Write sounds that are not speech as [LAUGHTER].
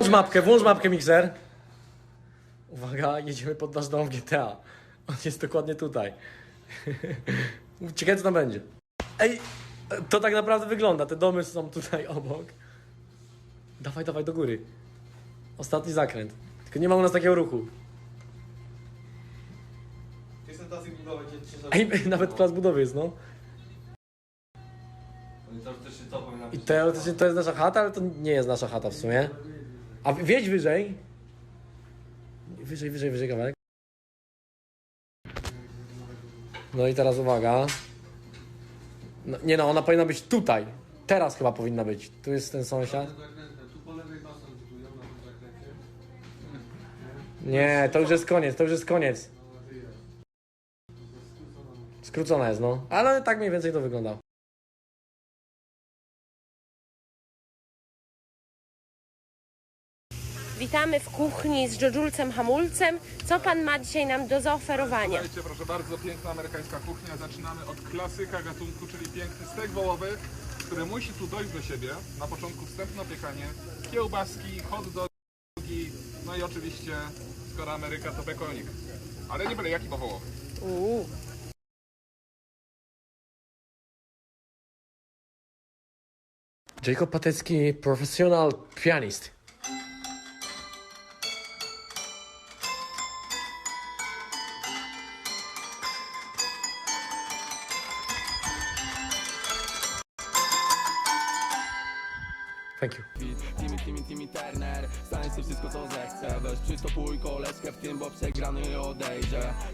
Włącz mapkę, włącz mapkę, mikser. Uwaga, jedziemy pod nasz dom GTA. On jest dokładnie tutaj. [LAUGHS] Ciekawe, co tam będzie. Ej, to tak naprawdę wygląda. Te domy są tutaj obok. Dawaj, dawaj, do góry. Ostatni zakręt. Tylko nie ma u nas takiego ruchu. Jestem tacy budować, gdzie się Ej, [LAUGHS] nawet plac budowy jest, no. I teoretycznie to jest nasza chata, ale to nie jest nasza chata w sumie. A wiedź wyżej. Wyżej, wyżej, wyżej kawałek. No i teraz uwaga. No, nie no, ona powinna być tutaj. Teraz chyba powinna być. Tu jest ten sąsiad. Nie, to już jest koniec, to już jest koniec. Skrócona jest, no. Ale tak mniej więcej to wygląda. Witamy w kuchni z Dżodżulcem Hamulcem. Co pan ma dzisiaj nam do zaoferowania? Słuchajcie, proszę bardzo, piękna amerykańska kuchnia. Zaczynamy od klasyka gatunku, czyli piękny stek wołowy, który musi tu dojść do siebie. Na początku wstępne piekanie, kiełbaski, hot dogi, no i oczywiście, skoro Ameryka, to bekonik. Ale nie byle jaki, bo wołowy. Uuu. Jacob Patecki, professional pianist. Thank you. Timmy, Timmy, Timmy Turner Stanie sobie wszystko co zechce Weź przystopuj koleżkę w tym, bo przegrany odejdzie